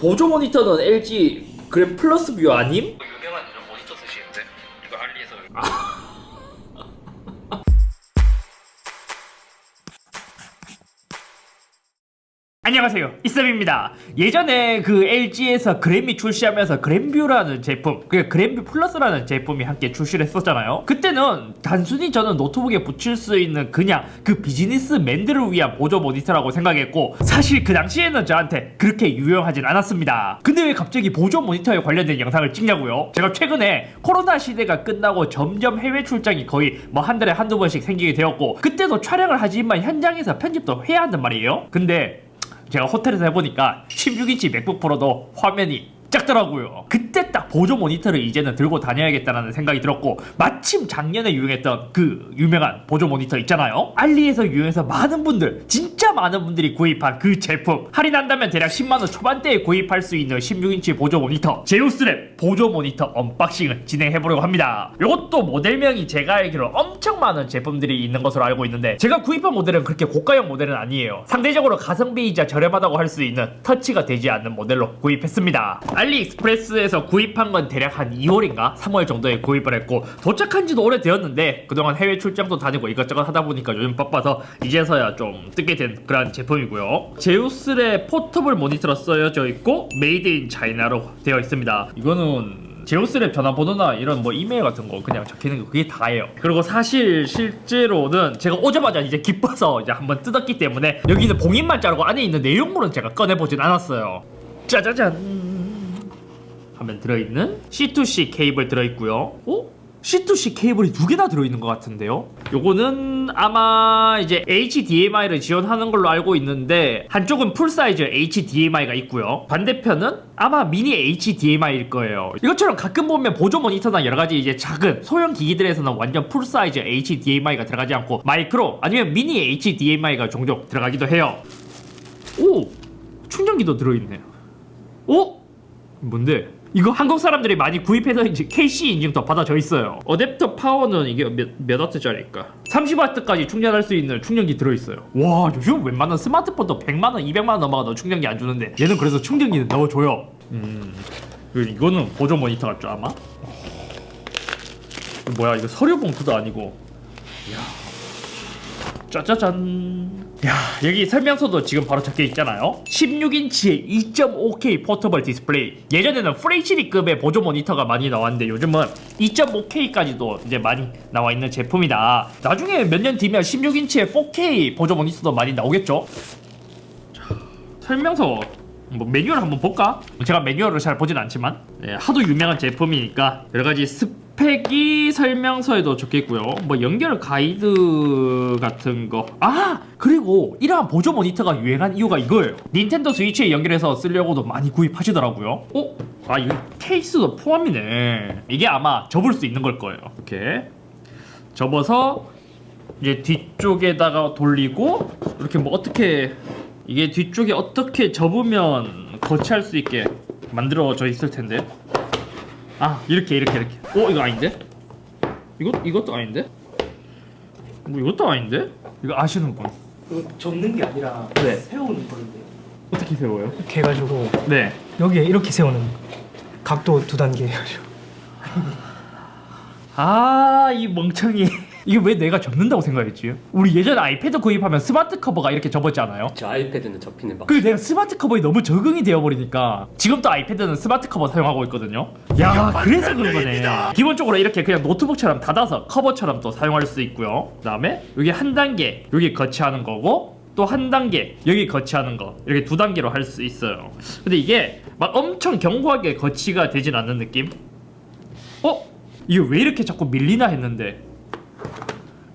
보조 모니터는 LG 그램 플러스 뷰 아님? 안녕하세요. 이쌤입니다. 예전에 그 LG에서 그램이 출시하면서 그램뷰라는 제품 그 그램뷰 플러스라는 제품이 함께 출시를 했었잖아요. 그때는 단순히 저는 노트북에 붙일 수 있는 그냥 그 비즈니스맨들을 위한 보조 모니터라고 생각했고 사실 그 당시에는 저한테 그렇게 유용하진 않았습니다. 근데 왜 갑자기 보조 모니터에 관련된 영상을 찍냐고요? 제가 최근에 코로나 시대가 끝나고 점점 해외 출장이 거의 뭐 한 달에 한두 번씩 생기게 되었고 그때도 촬영을 하지만 현장에서 편집도 해야 한단 말이에요. 근데 제가 호텔에서 해보니까 16인치 맥북 프로도 화면이 작더라고요. 그때 딱 보조 모니터를 이제는 들고 다녀야겠다는 생각이 들었고 마침 작년에 유행했던 그 유명한 보조 모니터 있잖아요. 알리에서 유행해서 많은 분들 진짜 많은 분들이 구입한 그 제품 할인한다면 대략 10만원 초반대에 구입할 수 있는 16인치 보조 모니터 제우스랩 보조 모니터 언박싱을 진행해보려고 합니다. 이것도 모델명이 제가 알기로 엄청 많은 제품들이 있는 것으로 알고 있는데 제가 구입한 모델은 그렇게 고가형 모델은 아니에요. 상대적으로 가성비이자 저렴하다고 할 수 있는 터치가 되지 않는 모델로 구입했습니다. 알리익스프레스에서 구입한 건 대략 한 2월인가 3월 정도에 구입을 했고 도착한 지도 오래되었는데 그동안 해외 출장도 다니고 이것저것 하다 보니까 요즘 바빠서 이제서야 좀 뜯게 된 그런 제품이고요. 제우스의 포터블 모니터로 쓰여져 있고 메이드 인 차이나로 되어 있습니다. 이거는 제우스랩 전화번호나 이런 뭐 이메일 같은 거 그냥 적히는 거 그게 다예요. 그리고 사실 실제로는 제가 오자마자 이제 기뻐서 이제 한번 뜯었기 때문에 여기는 봉인만 자르고 안에 있는 내용물은 제가 꺼내보진 않았어요. 짜자잔. 하면 들어있는 C2C 케이블 들어있고요. 어? C2C 케이블이 두 개나 들어있는 것 같은데요. 요거는 아마 이제 HDMI를 지원하는 걸로 알고 있는데 한쪽은 풀사이즈 HDMI가 있고요. 반대편은 아마 미니 HDMI일 거예요. 이것처럼 가끔 보면 보조 모니터나 여러 가지 이제 작은 소형 기기들에서는 완전 풀사이즈 HDMI가 들어가지 않고 마이크로 아니면 미니 HDMI가 종종 들어가기도 해요. 오! 충전기도 들어있네요. 오? 뭔데? 이거 한국 사람들이 많이 구입해서 이제 KC 인증도 받아져 있어요. 어댑터 파워는 이게 몇, 몇 와트짜리일까? 30와트까지 충전할 수 있는 충전기 들어있어요. 와, 요즘 웬만한 스마트폰도 100만 원, 200만 원 넘어가도 충전기 안 주는데 얘는 그래서 충전기는 넣어줘요. 음, 이거는 보조 모니터 같죠, 아마? 뭐야, 이거 서류 봉투도 아니고. 이야. 짜자잔. 야, 여기 설명서도 지금 바로 적혀 있잖아요. 16인치의 2.5K 포터블 디스플레이. 예전에는 FHD급의 보조 모니터가 많이 나왔는데 요즘은 2.5K까지도 이제 많이 나와 있는 제품이다. 나중에 몇 년 뒤면 16인치의 4K 보조 모니터도 많이 나오겠죠? 자, 설명서 뭐 매뉴얼 한번 볼까? 제가 매뉴얼을 잘 보진 않지만 네, 하도 유명한 제품이니까 여러 가지 스펙이 설명서에도 적혀 있고요. 뭐 연결 가이드 같은 거. 아 그리고 이러한 보조 모니터가 유행한 이유가 이거예요. 닌텐도 스위치에 연결해서 쓰려고도 많이 구입하시더라고요. 어? 아 이거 케이스도 포함이네. 이게 아마 접을 수 있는 걸 거예요. 이렇게 접어서 이제 뒤쪽에다가 돌리고 이렇게 뭐 어떻게 이게 뒤쪽에 어떻게 접으면 거치할 수 있게 만들어져 있을 텐데 아 이렇게 이렇게 이렇게. 어 이거 아닌데? 이것 이것도 아닌데? 뭐 이것도 아닌데? 이거 아시는군 이거 접는 게 아니라 네. 세우는 건데. 어떻게 세워요? 이렇게 해가지고 네. 여기에 이렇게 세우는 각도 두 단계 해가지고 아, 이 멍청이. 이게 왜 내가 접는다고 생각했지? 우리 예전에 아이패드 구입하면 스마트 커버가 이렇게 접었지 않아요? 저 아이패드는 접히는 방. 그리고 내가 스마트 커버에 너무 적응이 되어버리니까 지금도 아이패드는 스마트 커버 사용하고 있거든요. 야, 그래서 그런 거네. 기본적으로 이렇게 그냥 노트북처럼 닫아서 커버처럼 또 사용할 수 있고요. 그다음에 여기 한 단계 여기 거치하는 거고 또 한 단계 여기 거치하는 거 이렇게 두 단계로 할 수 있어요. 근데 이게 막 엄청 견고하게 거치가 되진 않는 느낌? 어? 이게 왜 이렇게 자꾸 밀리나 했는데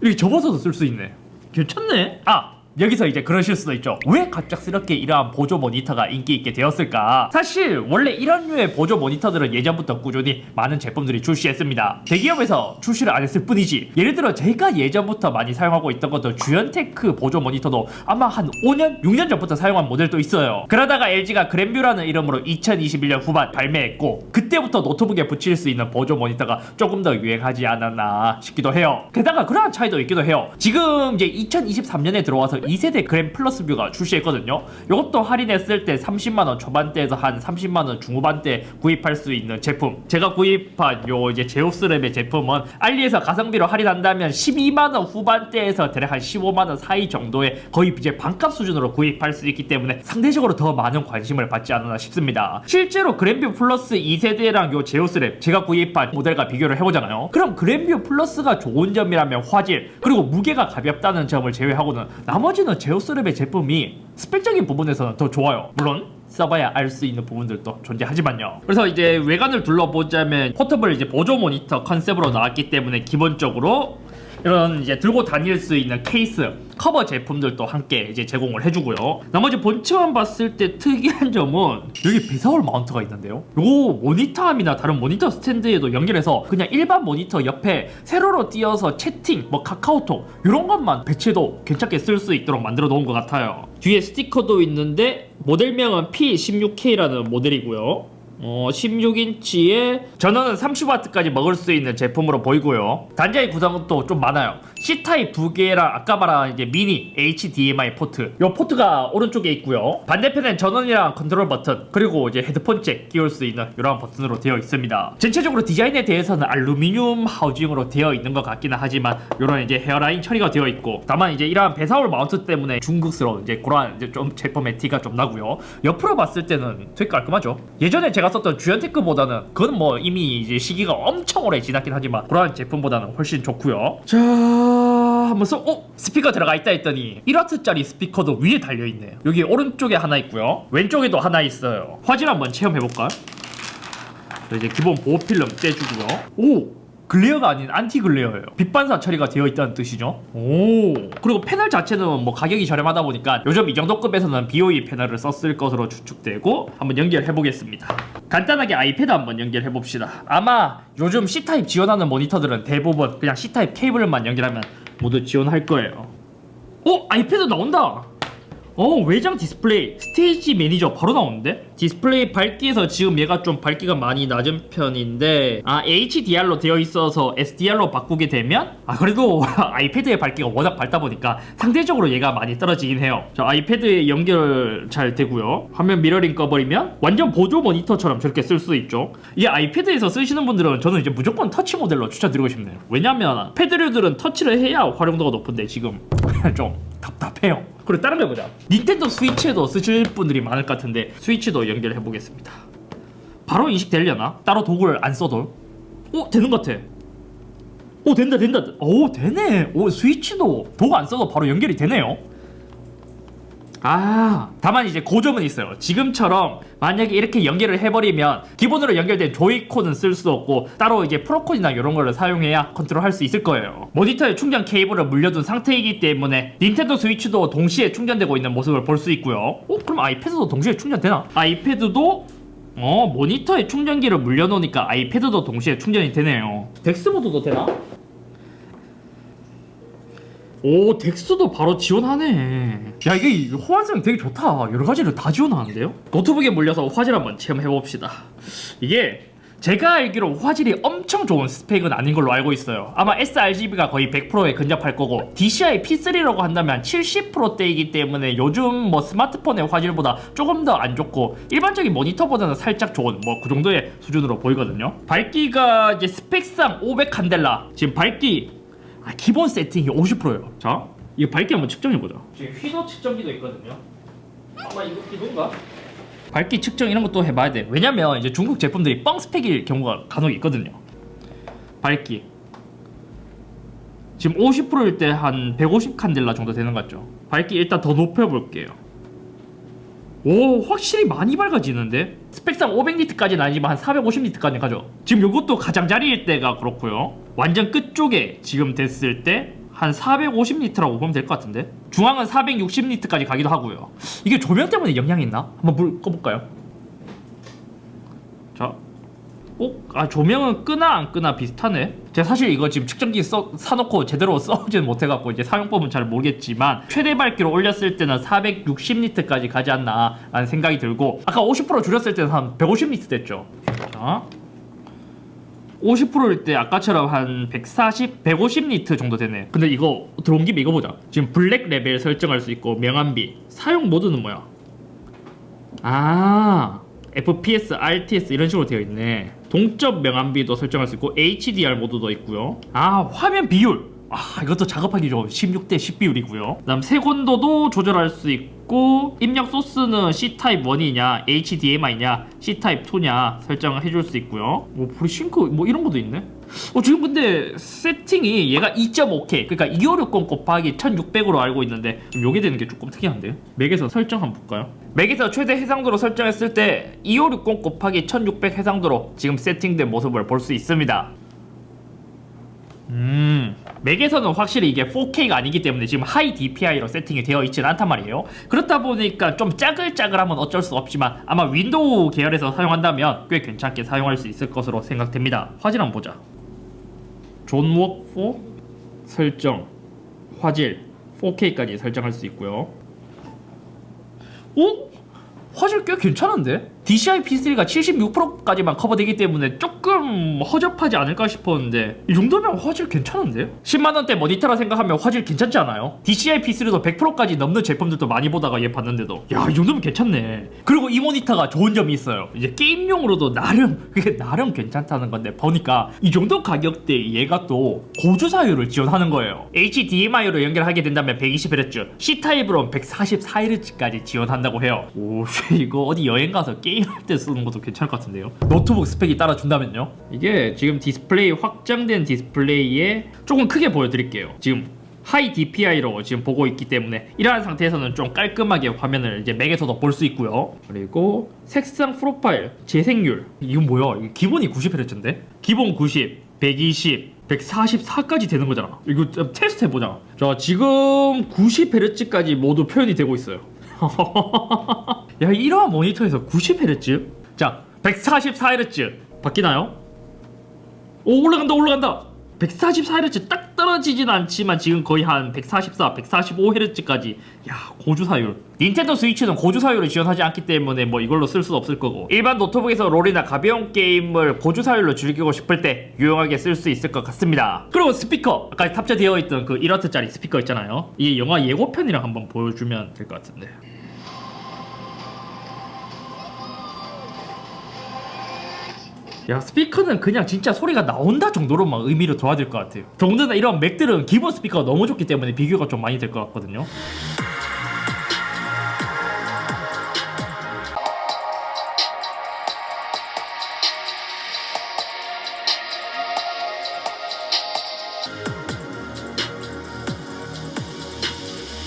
이렇게 접어서도 쓸 수 있네. 괜찮네. 아 여기서 이제 그러실 수도 있죠. 왜 갑작스럽게 이러한 보조 모니터가 인기 있게 되었을까? 사실 원래 이런 류의 보조 모니터들은 예전부터 꾸준히 많은 제품들이 출시했습니다. 대기업에서 출시를 안 했을 뿐이지. 예를 들어 제가 예전부터 많이 사용하고 있던 것도 주연테크 보조 모니터도 아마 한 5년, 6년 전부터 사용한 모델도 있어요. 그러다가 LG가 그랜뷰라는 이름으로 2021년 후반 발매했고 그때부터 노트북에 붙일 수 있는 보조 모니터가 조금 더 유행하지 않았나 싶기도 해요. 게다가 그러한 차이도 있기도 해요. 지금 이제 2023년에 들어와서 2세대 그램 플러스 뷰가 출시했거든요. 이것도 할인했을 때 30만원 초반대에서 한 30만원 중후반대 구입할 수 있는 제품. 제가 구입한 요 이제 제우스랩의 제품은 알리에서 가성비로 할인한다면 12만원 후반대에서 대략 한 15만원 사이 정도의 거의 이제 반값 수준으로 구입할 수 있기 때문에 상대적으로 더 많은 관심을 받지 않았나 싶습니다. 실제로 그램뷰 플러스 2세대랑 요 제우스랩 제가 구입한 모델과 비교를 해보잖아요. 그럼 그램뷰 플러스가 좋은 점이라면 화질 그리고 무게가 가볍다는 점을 제외하고는 나머지 는 제우스랩의 제품이 스펙적인 부분에서는 더 좋아요. 물론 써봐야 알 수 있는 부분들도 존재하지만요. 그래서 이제 외관을 둘러보자면 포터블 이제 보조 모니터 컨셉으로 나왔기 때문에 기본적으로 이런 이제 들고 다닐 수 있는 케이스 커버 제품들도 함께 이제 제공을 해주고요. 나머지 본체만 봤을 때 특이한 점은 여기 배사올 마운트가 있는데요. 요 모니터함이나 다른 모니터 스탠드에도 연결해서 그냥 일반 모니터 옆에 세로로 띄어서 채팅, 뭐 카카오톡 이런 것만 배치해도 괜찮게 쓸 수 있도록 만들어 놓은 것 같아요. 뒤에 스티커도 있는데 모델명은 P16K라는 모델이고요. 어, 16인치에 전원은 30W까지 먹을 수 있는 제품으로 보이고요. 단자의 구성은 또 좀 많아요. C타입 두 개랑 아까 말한 이제 미니 HDMI 포트. 요 포트가 오른쪽에 있고요. 반대편엔 전원이랑 컨트롤 버튼 그리고 이제 헤드폰 잭 끼울 수 있는 이런 버튼으로 되어 있습니다. 전체적으로 디자인에 대해서는 알루미늄 하우징으로 되어 있는 것 같기는 하지만 이런 이제 헤어라인 처리가 되어 있고 다만 이제 이러한 배사올 마운트 때문에 중국스러운 이제 그러한 이제 좀 제품의 티가 좀 나고요. 옆으로 봤을 때는 되게 깔끔하죠. 예전에 제가 썼던 주연테크보다는 그건 뭐 이미 이제 시기가 엄청 오래 지났긴 하지만 그러한 제품보다는 훨씬 좋고요. 자 한번 써. 어 스피커 들어가 있다 했더니 1와트짜리 스피커도 위에 달려 있네요. 여기 오른쪽에 하나 있고요. 왼쪽에도 하나 있어요. 화질 한번 체험해 볼까? 이제 기본 보호 필름 떼주고요. 오! 글레어가 아닌 안티 글레어예요. 빛 반사 처리가 되어 있다는 뜻이죠. 오. 그리고 패널 자체는 뭐 가격이 저렴하다 보니까 요즘 이 정도 급에서는 BOE 패널을 썼을 것으로 추측되고 한번 연결해 보겠습니다. 간단하게 아이패드 한번 연결해 봅시다. 아마 요즘 C 타입 지원하는 모니터들은 대부분 그냥 C 타입 케이블만 연결하면 모두 지원할 거예요. 오 아이패드 나온다. 어 외장 디스플레이. 스테이지 매니저 바로 나오는데? 디스플레이 밝기에서 지금 얘가 좀 밝기가 많이 낮은 편인데 아 HDR로 되어 있어서 SDR로 바꾸게 되면? 아 그래도 아이패드의 밝기가 워낙 밝다 보니까 상대적으로 얘가 많이 떨어지긴 해요. 자 아이패드에 연결 잘 되고요. 화면 미러링 꺼버리면 완전 보조 모니터처럼 저렇게 쓸 수 있죠. 이게 아이패드에서 쓰시는 분들은 저는 이제 무조건 터치 모델로 추천드리고 싶네요. 왜냐면 패드류들은 터치를 해야 활용도가 높은데 지금 좀 답답해요. 그리고 다른 거 보자. 닌텐도 스위치에도 쓰실 분들이 많을 것 같은데 스위치도 연결해 보겠습니다. 바로 인식되려나? 따로 도구를 안 써도? 오 되는 것 같아. 오 된다 된다. 오 되네. 오 스위치도 도구 안 써도 바로 연결이 되네요. 아 다만 이제 고점은 있어요 지금처럼 만약에 이렇게 연결을 해버리면 기본으로 연결된 조이콘은 쓸 수 없고 따로 이제 프로콘이나 이런 거를 사용해야 컨트롤할 수 있을 거예요 모니터에 충전 케이블을 물려둔 상태이기 때문에 닌텐도 스위치도 동시에 충전되고 있는 모습을 볼 수 있고요 어 그럼 아이패드도 동시에 충전되나? 아이패드도 어 모니터에 충전기를 물려놓으니까 아이패드도 동시에 충전이 되네요 덱스모드도 되나? 오 덱스도 바로 지원하네. 야 이게 호환성 되게 좋다. 여러 가지를 다 지원하는데요? 노트북에 물려서 화질 한번 체험해 봅시다. 이게 제가 알기로 화질이 엄청 좋은 스펙은 아닌 걸로 알고 있어요. 아마 sRGB가 거의 100%에 근접할 거고 DCI P3라고 한다면 70%대이기 때문에 요즘 뭐 스마트폰의 화질보다 조금 더 안 좋고 일반적인 모니터보다는 살짝 좋은 뭐 그 정도의 수준으로 보이거든요. 밝기가 이제 스펙상 500 칸델라. 지금 밝기 아, 기본 세팅이 50%예요. 자, 이거 밝기 한번 측정해 보자. 지금 휘도 측정기도 있거든요. 아마 이거 이건가? 밝기 측정 이런 것도 해봐야 돼. 왜냐면 이제 중국 제품들이 뻥 스펙일 경우가 간혹 있거든요. 밝기 지금 50%일 때 한 150 칸델라 정도 되는 것 같죠. 밝기 일단 더 높여볼게요. 오 확실히 많이 밝아지는데? 스펙상 500니트까지는 아니지만 한 450니트까지 가죠. 지금 이것도 가장자리일 때가 그렇고요. 완전 끝쪽에 지금 됐을 때 한 450니트라고 보면 될 것 같은데? 중앙은 460니트까지 가기도 하고요. 이게 조명 때문에 영향이 있나? 한번 불 꺼볼까요? 자 어? 아 조명은 끄나 안 끄나 비슷하네 제가 사실 이거 지금 측정기 써, 사놓고 제대로 써보지는 못해갖고 이제 사용법은 잘 모르겠지만 최대 밝기로 올렸을 때는 460니트까지 가지 않나 라는 생각이 들고 아까 50% 줄였을 때는 한 150니트 됐죠 자 50%일 때 아까처럼 한 140, 150 니트 정도 되네. 근데 이거 들어온 김에 이거 보자. 지금 블랙 레벨 설정할 수 있고 명암비 사용 모드는 뭐야? 아 FPS, RTS 이런 식으로 되어 있네. 동적 명암비도 설정할 수 있고 HDR 모드도 있고요. 아 화면 비율. 아 이것도 작업하기 좋은 16대 10 비율이고요. 그 다음 색온도도 조절할 수 있고 입력 소스는 C 타입 1이냐, HDMI냐, C 타입 2냐 설정을 해줄 수 있고요. 뭐 프리싱크 뭐 이런 것도 있네. 어 지금 근데 세팅이 얘가 2.5K 그러니까 2560 곱하기 1600으로 알고 있는데 좀 요게 되는 게 조금 특이한데 맥에서 설정 한번 볼까요? 맥에서 최대 해상도로 설정했을 때 2560 곱하기 1600 해상도로 지금 세팅된 모습을 볼 수 있습니다. 음, 맥에서는 확실히 이게 4K가 아니기 때문에 지금 하이 DPI로 세팅이 되어 있지는 않단 말이에요. 그렇다 보니까 좀 짜글짜글하면 어쩔 수 없지만 아마 윈도우 계열에서 사용한다면 꽤 괜찮게 사용할 수 있을 것으로 생각됩니다. 화질 한번 보자. 존웍 4 설정 화질 4K까지 설정할 수 있고요. 오? 화질 꽤 괜찮은데? DCI P3가 76%까지만 커버되기 때문에 조금 허접하지 않을까 싶었는데 이 정도면 화질 괜찮은데? 10만원대 모니터라 생각하면 화질 괜찮지 않아요? DCI P3도 100%까지 넘는 제품들도 많이 보다가 얘 봤는데도 야 이 정도면 괜찮네 그리고 이 모니터가 좋은 점이 있어요 이제 게임용으로도 나름 그게 나름 괜찮다는 건데 보니까 이 정도 가격대에 얘가 또 고주 사율을 지원하는 거예요 HDMI로 연결하게 된다면 120Hz C타입으로는 144Hz까지 지원한다고 해요 오 이거 어디 여행 가서 게임 할 때 쓰는 것도 괜찮을 것 같은데요 노트북 스펙이 따라준다면요 이게 지금 디스플레이 확장된 디스플레이에 조금 크게 보여드릴게요 지금 하이 DPI로 지금 보고 있기 때문에 이러한 상태에서는 좀 깔끔하게 화면을 이제 맥에서도 볼 수 있고요. 그리고 색상 프로파일, 재생률 이건 뭐야? 이게 기본이 90Hz인데 기본 90, 120, 144까지 되는 거잖아. 이거 좀 테스트 해보자. 자 지금 90Hz까지 모두 표현이 되고 있어요. 야 이러한 모니터에서 90Hz? 자 144Hz 바뀌나요? 오 올라간다 올라간다! 144Hz 딱 떨어지진 않지만 지금 거의 한 144, 145Hz까지. 야 고주 사율. 닌텐도 스위치는 고주 사율을 지원하지 않기 때문에 뭐 이걸로 쓸 수 없을 거고. 일반 노트북에서 롤이나 가벼운 게임을 고주 사율로 즐기고 싶을 때 유용하게 쓸 수 있을 것 같습니다. 그리고 스피커. 아까 탑재되어 있던 그 1W짜리 스피커 있잖아요. 이게 영화 예고편이랑 한번 보여주면 될 것 같은데 야 스피커는 그냥 진짜 소리가 나온다 정도로만 의미를 둬야 될 것 같아요. 더군다나 이런 맥들은 기본 스피커가 너무 좋기 때문에 비교가 좀 많이 될 것 같거든요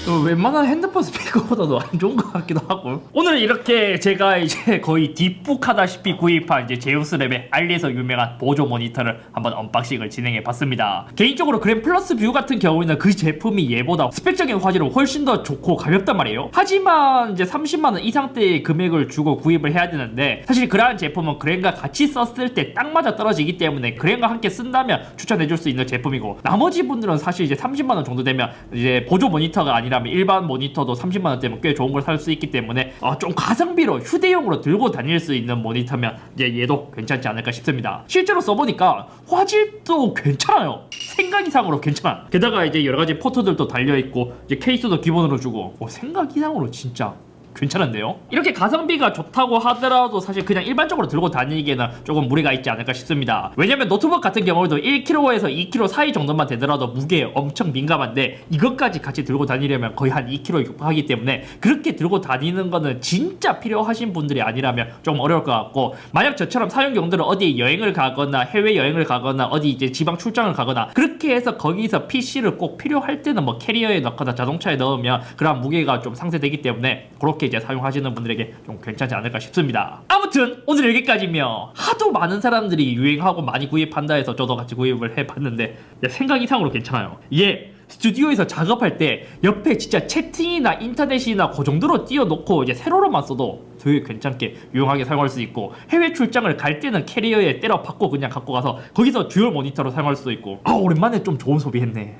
어, 웬만한 핸드폰 스피커보다도 안 좋은 것 같기도 하고. 오늘 이렇게 제가 이제 거의 뒷북하다시피 구입한 이제 제우스 랩의 알리에서 유명한 보조 모니터를 한번 언박싱을 진행해 봤습니다. 개인적으로 그램 플러스 뷰 같은 경우에는 그 제품이 얘보다 스펙적인 화질은 훨씬 더 좋고 가볍단 말이에요. 하지만 이제 30만원 이상대의 금액을 주고 구입을 해야 되는데 사실 그러한 제품은 그램과 같이 썼을 때 딱 맞아 떨어지기 때문에 그램과 함께 쓴다면 추천해 줄 수 있는 제품이고 나머지 분들은 사실 이제 30만원 정도 되면 이제 보조 모니터가 아니라 면 일반 모니터도 30만 원 대면 꽤 좋은 걸 살 수 있기 때문에 아, 좀 가성비로 휴대용으로 들고 다닐 수 있는 모니터면 이제 얘도 괜찮지 않을까 싶습니다. 실제로 써보니까 화질도 괜찮아요. 생각 이상으로 괜찮아. 게다가 이제 여러 가지 포트들도 달려 있고 이제 케이스도 기본으로 주고. 어, 생각 이상으로 진짜 괜찮은데요? 이렇게 가성비가 좋다고 하더라도 사실 그냥 일반적으로 들고 다니기에는 조금 무리가 있지 않을까 싶습니다. 왜냐면 노트북 같은 경우에도 1kg에서 2kg 사이 정도만 되더라도 무게에 엄청 민감한데 이것까지 같이 들고 다니려면 거의 한 2kg 육박하기 때문에 그렇게 들고 다니는 거는 진짜 필요하신 분들이 아니라면 좀 어려울 것 같고 만약 저처럼 사용 경들은 어디 여행을 가거나 해외 여행을 가거나 어디 이제 지방 출장을 가거나 그렇게 해서 거기서 PC를 꼭 필요할 때는 뭐 캐리어에 넣거나 자동차에 넣으면 그런 무게가 좀 상쇄되기 때문에 그렇게 이제 사용하시는 분들에게 좀 괜찮지 않을까 싶습니다. 아무튼 오늘 여기까지며 하도 많은 사람들이 유행하고 많이 구입한다 해서 저도 같이 구입을 해봤는데 야, 생각 이상으로 괜찮아요. 예. 스튜디오에서 작업할 때 옆에 진짜 채팅이나 인터넷이나 그 정도로 띄워놓고 이제 세로로만 써도 되게 괜찮게 유용하게 사용할 수 있고 해외 출장을 갈 때는 캐리어에 때려 박고 그냥 갖고 가서 거기서 듀얼 모니터로 사용할 수도 있고 아 오랜만에 좀 좋은 소비했네